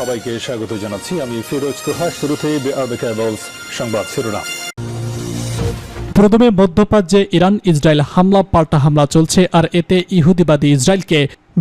সবাইকে স্বাগত জানাচ্ছি। আমি ফিরোজ তোহা শুরুতে সংবাদ শিরোনাম। প্রথমে মধ্যপ্রাচ্যে ইরান ইসরায়েল হামলা, পাল্টা হামলা চলছে আর এতে ইহুদিবাদী ইসরায়েলকে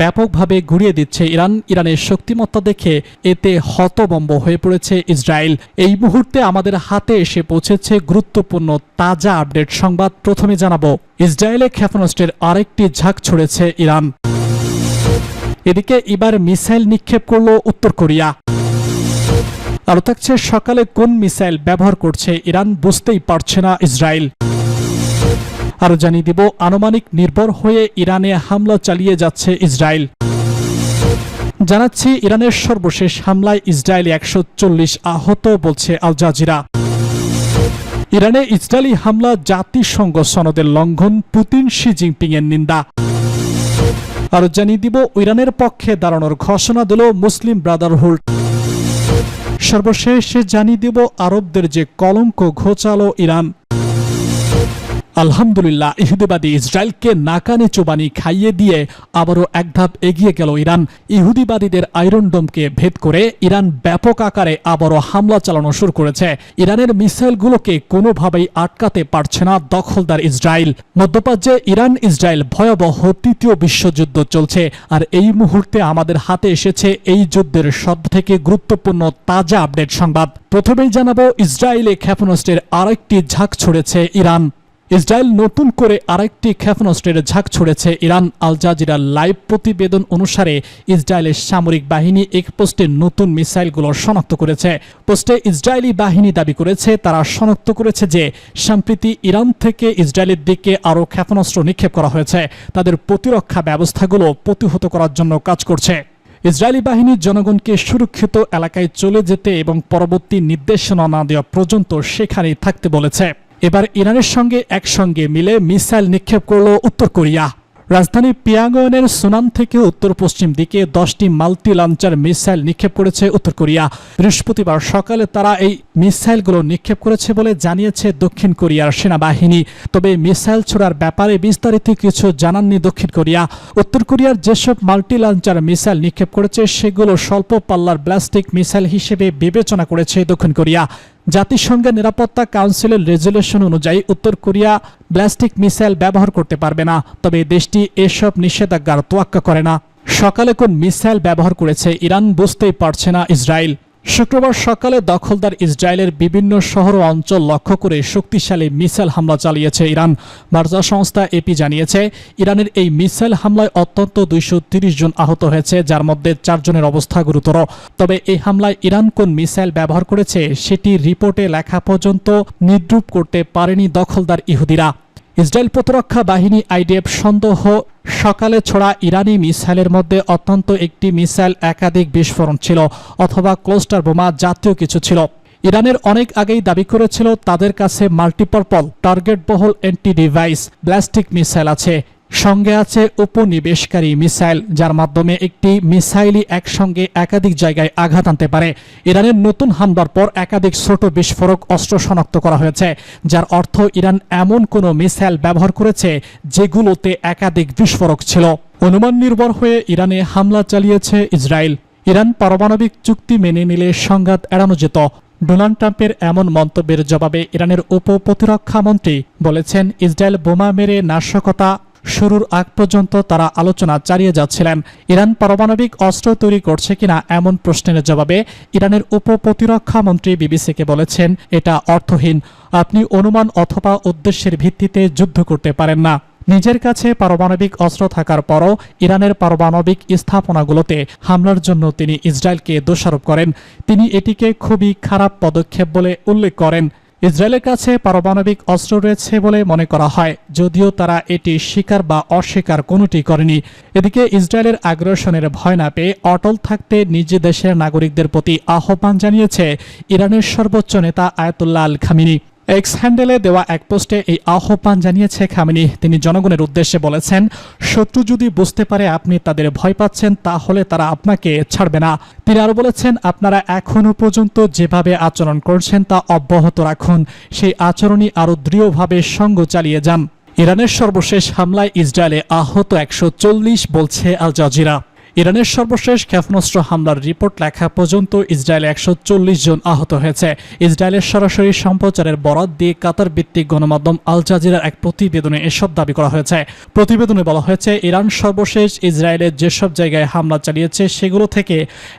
ব্যাপকভাবে ঘুরিয়ে দিচ্ছে ইরান। ইরানের শক্তিমত্তা দেখে এতে হতবম্ব হয়ে পড়েছে ইসরায়েল। এই মুহূর্তে আমাদের হাতে এসে পৌঁছেছে গুরুত্বপূর্ণ তাজা আপডেট সংবাদ। প্রথমে জানাব, ইসরায়েলে ক্ষেপণাস্ত্রের আরেকটি ঝাঁক ছড়েছে ইরান। এদিকে এবার মিসাইল নিক্ষেপ করল উত্তর কোরিয়া। আরও থাকছে, সকালে কোন মিসাইল ব্যবহার করছে ইরান বুঝতেই পারছে না ইসরায়েল। আরও জানিয়ে দিব, আনুমানিক নির্ভর হয়ে ইরানে হামলা চালিয়ে যাচ্ছে ইসরায়েল। জানাচ্ছি, ইরানের সর্বশেষ হামলায় ইসরায়েল একশো চল্লিশ আহত বলছে আল জাজিরা। ইরানে ইসরায়েলি হামলা জাতিসংঘ সনদের লঙ্ঘন পুতিন শি জিনপিং এর নিন্দা। আরও জানিয়ে দিব, ইরানের পক্ষে দাঁড়ানোর ঘোষণা দিল মুসলিম ব্রাদারহুড। সর্বশেষ জানিয়ে দিব, আরবদের যে কলঙ্ক ঘোচালো ইরান। আলহামদুলিল্লাহ, ইহুদিবাদী ইসরায়েলকে নাকানে চোবানি খাইয়ে দিয়ে আবারও এক ধাপ এগিয়ে গেল ইরান। ইহুদিবাদীদের আয়রনডোমকে ভেদ করে ইরান ব্যাপক আকারে আবারও হামলা চালানো শুরু করেছে। ইরানের মিসাইলগুলোকে কোনোভাবেই আটকাতে পারছে না দখলদার ইসরায়েল। মধ্যপ্রাচ্যে ইরান ইসরায়েল ভয়াবহ তৃতীয় বিশ্বযুদ্ধ চলছে, আর এই মুহূর্তে আমাদের হাতে এসেছে এই যুদ্ধের সব থেকে গুরুত্বপূর্ণ তাজা আপডেট সংবাদ। প্রথমেই জানাব, ইসরায়েলে ক্ষেপণাস্ত্রের আরেকটি ঝাঁক ছড়েছে ইরান। ইসরায়েল নতুন করে আরেকটি ক্ষেপণাস্ত্রের ঝাঁক ছড়েছে ইরান। আল জাজিরার লাইভ প্রতিবেদন অনুসারে ইসরায়েলের সামরিক বাহিনী এক পোস্টে নতুন মিসাইলগুলো শনাক্ত করেছে। পোস্টে ইসরায়েলি বাহিনী দাবি করেছে, তারা শনাক্ত করেছে যে, সম্প্রতি ইরান থেকে ইসরায়েলের দিকে আরও ক্ষেপণাস্ত্র নিক্ষেপ করা হয়েছে। তাদের প্রতিরক্ষা ব্যবস্থাগুলো প্রতিহত করার জন্য কাজ করছে। ইসরায়েলি বাহিনী জনগণকে সুরক্ষিত এলাকায় চলে যেতে এবং পরবর্তী নির্দেশনা না দেওয়া পর্যন্ত সেখানেই থাকতে বলেছে। এবার ইরানের সঙ্গে একসঙ্গে মিলে মিসাইল নিক্ষেপ করল উত্তর কোরিয়া। রাজধানী পিয়াঙ্গনের সুনান থেকে উত্তর পশ্চিম দিকে দশটি মাল্টি লঞ্চার মিসাইল নিক্ষেপ করেছে উত্তর কোরিয়া। বৃহস্পতিবার সকালে তারা এই মিসাইলগুলো নিক্ষেপ করেছে বলে জানিয়েছে দক্ষিণ কোরিয়ার সেনাবাহিনী। তবে মিসাইল ছোড়ার ব্যাপারে বিস্তারিত কিছু জানাননি দক্ষিণ কোরিয়া। উত্তর কোরিয়ার যেসব মাল্টি লঞ্চার মিসাইল নিক্ষেপ করেছে, সেগুলো স্বল্প পাল্লার ব্লাস্টিক মিসাইল হিসেবে বিবেচনা করেছে দক্ষিণ কোরিয়া। জাতিসংঘের নিরাপত্তা কাউন্সিলের রেজুলেশন অনুযায়ী উত্তর কোরিয়া ব্লাস্টিক মিসাইল ব্যবহার করতে পারবে না, তবে দেশটি এসব নিষেধাজ্ঞার তোয়াক্কা করে না। সকালে কোন মিসাইল ব্যবহার করেছে ইরান বুঝতেই পারছে না ইসরায়েল। শুক্রবার সকালে দখলদার ইসরায়েলের বিভিন্ন শহর ও অঞ্চল লক্ষ্য করে শক্তিশালী মিসাইল হামলা চালিয়েছে ইরান। বার্তা সংস্থা এপি জানিয়েছে, ইরানের এই মিসাইল হামলায় অত্যন্ত দুইশো জন আহত হয়েছে, যার মধ্যে চারজনের অবস্থা গুরুতর। তবে এই হামলায় ইরান কোন মিসাইল ব্যবহার করেছে, সেটি রিপোর্টে লেখা পর্যন্ত নিদ্রুপ করতে পারেনি দখলদার ইহুদিরা। ইসরায়েল প্রতিরক্ষা বাহিনী আইডিএফ সন্দেহ সকালে ছোড়া ইরানি মিসাইলের মধ্যে অত্যন্ত একটি মিসাইল একাধিক বিস্ফোরণ ছিল অথবা ক্লোস্টার বোমা জাতীয় কিছু ছিল। ইরানের অনেক আগেই দাবি করেছিল তাদের কাছে মাল্টিপারপল টার্গেট বহল এন্টি ডিভাইস ব্লাস্টিক মিসাইল আছে। সঙ্গে আছে উপনিবেশকারী মিসাইল, যার মাধ্যমে একটি মিসাইলই একসঙ্গে একাধিক জায়গায় আঘাত আনতে পারে। ইরানের নতুন হামলার পর একাধিক ছোট বিস্ফোরক অস্ত্র শনাক্ত করা হয়েছে, যার অর্থ ইরান এমন কোনো মিসাইল ব্যবহার করেছে যেগুলোতে একাধিক বিস্ফোরক ছিল। অনুমান নির্ভর হয়ে ইরানে হামলা চালিয়েছে ইসরায়েল। ইরান পারমাণবিক চুক্তি মেনে নিলে সংঘাত এড়ানো যেত। ডোনাল্ড ট্রাম্পের এমন মন্তব্যের জবাবে ইরানের উপ প্রতিরক্ষা মন্ত্রী বলেছেন, ইসরায়েল বোমা মেরে নাশকতা শুরুর আগ পর্যন্ত তারা আলোচনা চালিয়ে যাচ্ছিলেন। ইরান পারমাণবিক অস্ত্র তৈরি করছে কিনা এমন প্রশ্নের জবাবে ইরানের উপ প্রতিরক্ষা মন্ত্রী বিবিসিকে বলেছেন, এটা অর্থহীন। আপনি অনুমান অথবা উদ্দেশ্যের ভিত্তিতে যুদ্ধ করতে পারেন না। নিজের কাছে পারমাণবিক অস্ত্র থাকার পরও ইরানের পারমাণবিক স্থাপনাগুলোতে হামলার জন্য তিনি ইসরায়েলকে দোষারোপ করেন। তিনি এটিকে খুবই খারাপ পদক্ষেপ বলে উল্লেখ করেন। ইসরায়েলের কাছে পারমাণবিক অস্ত্র রয়েছে বলে মনে করা হয়, যদিও তারা এটি স্বীকার বা অস্বীকার কোনটি করেনি। এদিকে ইসরায়েলের আগ্রাসনের ভয় না পেয়ে অটল থাকতে নিজ দেশের নাগরিকদের প্রতি আহ্বান জানিয়েছে ইরানের সর্বোচ্চ নেতা আয়াতুল্লাহ আল খামিনি এক্স হ্যান্ডেলে দেওয়া এক পোস্টে এই আহ্বান জানিয়েছে খামিনি। তিনি জনগণের উদ্দেশ্যে বলেছেন, শত্রু যদি বুঝতে পারে আপনি তাদের ভয় পাচ্ছেন, তাহলে তারা আপনাকে ছাড়বে না। তিনি আরও বলেছেন, আপনারা এখনও পর্যন্ত যেভাবে আচরণ করছেন তা অব্যাহত রাখুন। সেই আচরণই আরও দৃঢ়ভাবে সঙ্গ চালিয়ে যান। ইরানের সর্বশেষ হামলায় ইসরায়েলে আহত একশো চল্লিশ বলছে আল জাজিরা। ইরানের সর্বশেষ ক্ষেপণাস্ত্র হামলার রিপোর্ট লেখা পর্যন্ত ইসরায়েলে একশো চল্লিশ জন আহত হয়েছে। ইসরায়েলের সরাসরি সম্প্রচারের বরাত দিয়ে কাতার ভিত্তিক গণমাধ্যম আল জাজিরার এক প্রতিবেদনে এসব দাবি করা হয়েছে। প্রতিবেদনে বলা হয়েছে, ইরান সর্বশেষ ইসরায়েলের যেসব জায়গায় হামলা চালিয়েছে, সেগুলো থেকে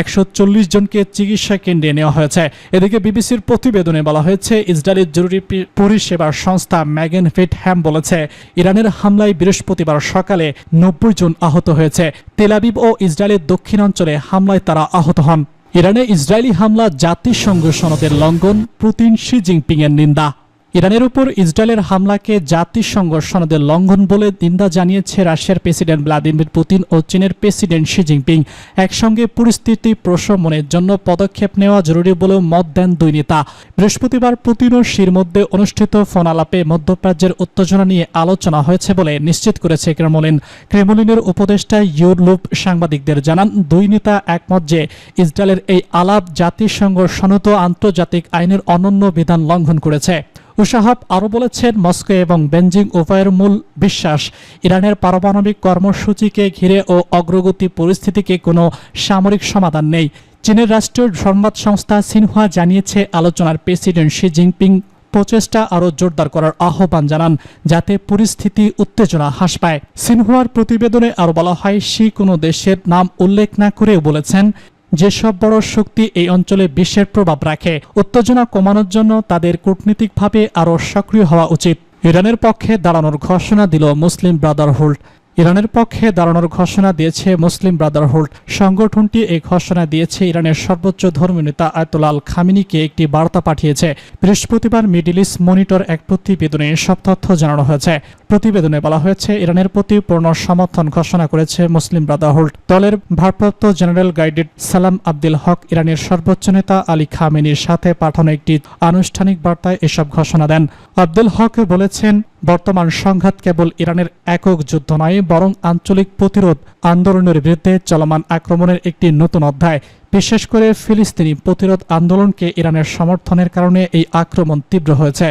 একশো চল্লিশ জনকে চিকিৎসা কেন্দ্রে নেওয়া হয়েছে। এদিকে বিবিসির প্রতিবেদনে বলা হয়েছে, ইসরায়েলের জরুরি পরিষেবার সংস্থা ম্যাগেন ফিট হ্যাম বলেছে, ইরানের হামলায় বৃহস্পতিবার সকালে নব্বই জন আহত হয়েছে। তেলাবিব ও ইসরায়েলের দক্ষিণাঞ্চলে হামলায় তারা আহত হন। ইরানে ইসরায়েলি হামলা জাতিসংঘ সনদের লঙ্ঘন, পুতিন, শি জিনপিং এর নিন্দা। ইরানের উপর ইসরায়েলের হামলাকে জাতিসংঘ সনদের লঙ্ঘন বলে নিন্দা জানিয়েছে রাশিয়ার প্রেসিডেন্ট ভ্লাদিমির পুতিন ও চীনের প্রেসিডেন্ট শি জিনপিং। একসঙ্গে পরিস্থিতি প্রশমনের জন্য পদক্ষেপ নেওয়া জরুরি বলেও মত দেন দুই নেতা। বৃহস্পতিবার পুতিন ও শির মধ্যে অনুষ্ঠিত ফোন আলাপে মধ্যপ্রাচ্যের উত্তেজনা নিয়ে আলোচনা হয়েছে বলে নিশ্চিত করেছে ক্রেমলিন। ক্রেমলিনের উপদেষ্টা ইউরলুপ সাংবাদিকদের জানান, দুই নেতা একমত যে ইসরায়েলের এই আলাপ জাতিসংঘ সনত আন্তর্জাতিক আইনের অনন্য বিধান লঙ্ঘন করেছে। উশাহাব আরও বলেছেন, মস্কো এবং বেঞ্জিং উভয়ের মূল বিশ্বাস, ইরানের পারমাণবিক কর্মসূচিকে ঘিরে ও অগ্রগতি পরিস্থিতিকে কোনো সামরিক সমাধান নেই। চীনের রাষ্ট্রীয় সংবাদ সংস্থা সিনহুয়া জানিয়েছে, আলোচনার প্রেসিডেন্ট শি জিনপিং প্রচেষ্টা আরও জোরদার করার আহ্বান জানান, যাতে পরিস্থিতি উত্তেজনা হ্রাস পায়। সিনহুয়ার প্রতিবেদনে আরও বলা হয়, শি কোনো দেশের নাম উল্লেখ না করেও বলেছেন যেসব বড় শক্তি এই অঞ্চলে বিশ্বের প্রভাব রাখে, উত্তেজনা কমানোর জন্য তাদের কূটনীতিকভাবে আরও সক্রিয় হওয়া উচিত। ইরানের পক্ষে দাঁড়ানোর ঘোষণা দিল মুসলিম ব্রাদারহুড। ইরানের পক্ষে দাঁড়ানোর ঘোষণা দিয়েছে মুসলিম ব্রাদারহুড। সংগঠনটি এই ঘোষণা দিয়েছে ইরানের সর্বোচ্চ ধর্মীয় নেতা আয়তুল্লাহ আল খামিনিকে একটি বার্তা পাঠিয়েছে। বৃহস্পতিবার মিডিল ইস্ট মনিটর এক প্রতিবেদনে সব তথ্য জানানো হয়েছে। প্রতিবেদনে বলা হয়েছে, ইরানের প্রতি পূর্ণ সমর্থন ঘোষণা করেছে মুসলিম ব্রাদারহুড দলের ভারপ্রাপ্ত জেনারেল গাইডেড সালাম আব্দুল হক, ইরানের সর্বোচ্চ নেতা আলী খামেনির সাথে পাঠানো একটি আনুষ্ঠানিক বার্তায় এসব ঘোষণা দেন। আব্দুল হক বলেছেন, বর্তমান সংঘাত কেবল ইরানের একক যুদ্ধ নয়, বরং আঞ্চলিক প্রতিরোধ আন্দোলনের বিরুদ্ধে চলমান আক্রমণের একটি নতুন অধ্যায়। বিশেষ করে ফিলিস্তিনি প্রতিরোধ আন্দোলনকে ইরানের সমর্থনের কারণে এই আক্রমণ তীব্র হয়েছে।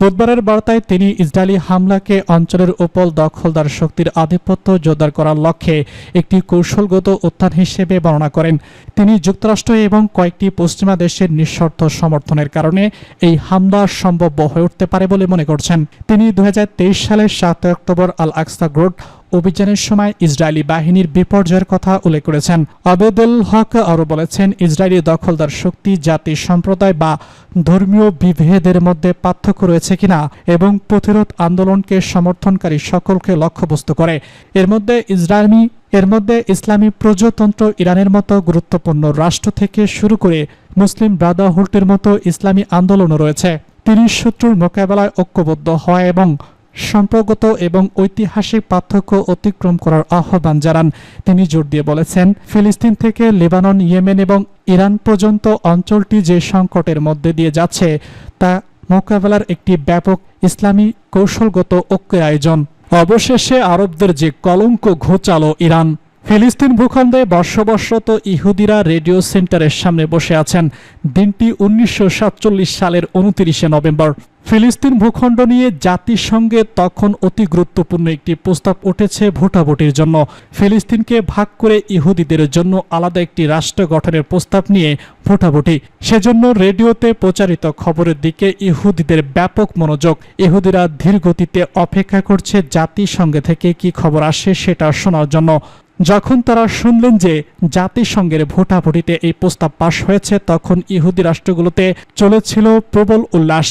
বুধবারের বার্তায় তিনি ইসরায়েলি হামলাকে অঞ্চলের উপর দখলদার শক্তির আধিপত্য জোরদার করার লক্ষ্যে একটি কৌশলগত উত্থান হিসেবে বর্ণনা করেন। তিনি যুক্তরাষ্ট্র এবং কয়েকটি পশ্চিমা দেশের নিঃশর্ত সমর্থনের কারণে এই হামলা সম্ভব হয়ে উঠতে পারে বলে মনে করছেন। তিনি দুহাজার তেইশ সালের সাত অক্টোবর আল আকসা গ্রোড অভিযানের সময় ইসরায়েলি বাহিনীর বিপর্যয়ের কথা উল্লেখ করেছেন। আবেদুল হক আরও বলেছেন, ইসরায়েলি দখলদার শক্তি, জাতি, সম্প্রদায় বা ধর্মীয় বিভেদের মধ্যে পার্থক্য রয়েছে কিনা এবং প্রতিরোধ আন্দোলনকে সমর্থনকারী সকলকে লক্ষ্যবস্তু করে। এর মধ্যে ইসরায়েলি, এর মধ্যে ইসলামী প্রজাতন্ত্র ইরানের মতো গুরুত্বপূর্ণ রাষ্ট্র থেকে শুরু করে মুসলিম ব্রাদারহুডের মতো ইসলামী আন্দোলনও রয়েছে। তিনি শত্রুর মোকাবেলায় ঐক্যবদ্ধ হয় এবং সম্পর্কগত এবং ঐতিহাসিক পার্থক্য অতিক্রম করার আহ্বান জানান। তিনি জোর দিয়ে বলেছেন, ফিলিস্তিন থেকে লেবানন, ইয়েমেন এবং ইরান পর্যন্ত অঞ্চলটি যে সংকটের মধ্যে দিয়ে যাচ্ছে, তা মোকাবেলার একটি ব্যাপক ইসলামী কৌশলগত ঐক্যের আয়োজন অবশেষে আরবদের যে কলঙ্ক ঘোচালো ইরান। ফিলিস্তিন ভূখণ্ডে বর্ষবর্ষত ইহুদিরা রেডিও সেন্টারের সামনে বসে আছেন। দিনটি উনিশশো সাতচল্লিশ সালের উনতিরিশে নভেম্বর। ফিলিস্তিন ভূখণ্ড নিয়ে জাতিসংঘে তখন অতি গুরুত্বপূর্ণ একটি প্রস্তাব উঠেছে ভোটাভুটির জন্য। ফিলিস্তিনকে ভাগ করে ইহুদিদের জন্য আলাদা একটি রাষ্ট্র গঠনের প্রস্তাব নিয়ে ভোটাভুটি। সেজন্য রেডিওতে প্রচারিত খবরের দিকে ইহুদিদের ব্যাপক মনোযোগ। ইহুদিরা ধীর গতিতে অপেক্ষা করছে জাতিসংঘে থেকে কি খবর আসে সেটা শোনার জন্য। যখন তারা শুনলেন যে জাতিসংঘের ভোটাভুটিতে এই প্রস্তাব পাশ হয়েছে, তখন ইহুদি রাষ্ট্রগুলোতে চলেছিল প্রবল উল্লাস।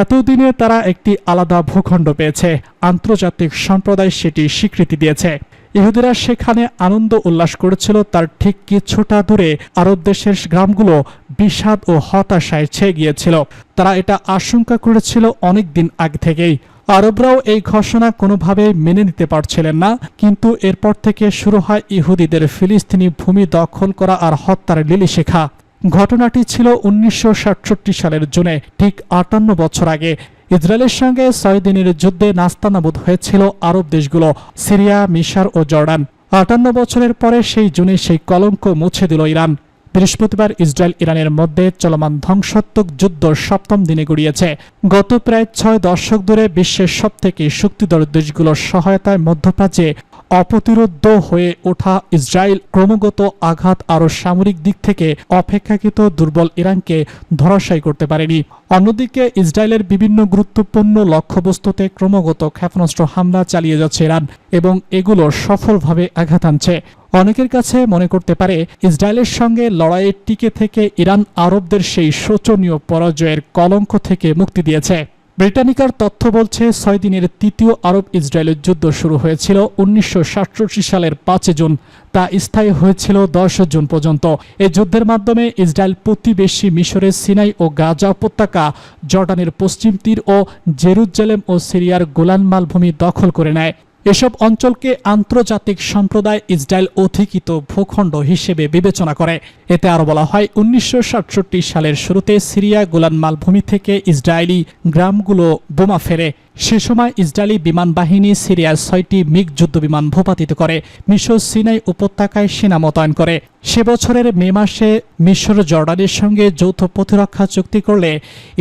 এতদিনে তারা একটি আলাদা ভূখণ্ড পেয়েছে। আন্তর্জাতিক সম্প্রদায় সেটি স্বীকৃতি দিয়েছে। ইহুদিরা সেখানে আনন্দ উল্লাস করেছিল, তার ঠিক কিছুটা দূরে আরব দেশের গ্রামগুলো বিষাদ ও হতাশায় ছেয়ে গিয়েছিল। তারা এটা আশঙ্কা করেছিল অনেক দিন আগে থেকেই। আরবরাও এই ঘোষণা কোনোভাবে মেনে নিতে পারছিলেন না, কিন্তু এরপর থেকে শুরু হয় ইহুদিদের ফিলিস্তিনি ভূমি দখল করা আর হত্যার লিলি শেখা ঘটনাটি ছিল উনিশশো সাতষট্টি সালের জুনে, ঠিক আটান্ন বছর আগে। ইসরায়েলের সঙ্গে ছয় দিনের যুদ্ধে নাস্তানাবুদ হয়েছিল আরব দেশগুলো, সিরিয়া, মিশর ও জর্ডান। আটান্ন বছরের পরে সেই জুনে সেই কলঙ্ক মুছে দিল ইরান। বৃহস্পতিবার ইসরায়েল ইরানের মধ্যে চলমান ধ্বংসাত্মক যুদ্ধ সপ্তম দিনে গড়িয়েছে। গত প্রায় ছয় দশক ধরে বিশ্বের সবথেকে শক্তিধর দেশগুলোর সহায়তায় মধ্যপ্রাচ্যে অপ্রতিরোধ্য হয়ে ওঠা ইসরায়েল ক্রমাগত আঘাত আরও সামরিক দিক থেকে অপেক্ষাকৃত দুর্বল ইরানকে ধরাশায়ী করতে পারেনি। অন্যদিকে ইসরায়েলের বিভিন্ন গুরুত্বপূর্ণ লক্ষ্যবস্তুতে ক্রমাগত ক্ষেপণাস্ত্র হামলা চালিয়ে যাচ্ছে ইরান এবং এগুলো সফলভাবে আঘাত আনছে। অনেকের কাছে মনে করতে পারে, ইসরায়েলের সঙ্গে লড়াইয়ে টিকে থেকে ইরান আরবদের সেই শোচনীয় পরাজয়ের কলঙ্ক থেকে মুক্তি দিয়েছে। ব্রিটানিকার তথ্য বলছে ছয় দিনের তৃতীয় আরব ইসরায়েলের যুদ্ধ শুরু হয়েছিল উনিশশো সাতষট্টি সালের পাঁচে জুন। তা স্থায়ী হয়েছিল দশ জুন পর্যন্ত। এই যুদ্ধের মাধ্যমে ইসরায়েল প্রতিবেশী মিশরের সিনাই ও গাজা উপত্যকা, জর্ডানের পশ্চিম তীর ও জেরুজালেম ও সিরিয়ার গোলান মালভূমি দখল করে নেয়। এসব অঞ্চলকে আন্তর্জাতিক সম্প্রদায় ইসরায়েল অধিকৃত ভূখণ্ড হিসেবে বিবেচনা করে। এতে আরও বলা হয়, উনিশশো সাতষট্টি সালের শুরুতে সিরিয়া গোলান মালভূমি থেকে ইসরায়েলি গ্রামগুলো বোমা ফেরে সে সময় ইসরায়েলি বিমান বাহিনী সিরিয়ার ছয়টি মিগ যুদ্ধবিমান ভূপাতিত করে, মিশর সিনাই উপত্যকায় সেনা মোতায়েন করে। সে বছরের মে মাসে মিশর জর্ডানের সঙ্গে যৌথ প্রতিরক্ষা চুক্তি করলে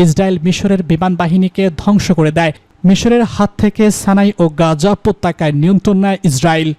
ইসরায়েল মিশরের বিমান বাহিনীকে ধ্বংস করে দেয়। মিশরের হাত থেকে সানাই ও গাজা উপত্যকায় নিয়ন্ত্রণ নেয় ইসরায়েল।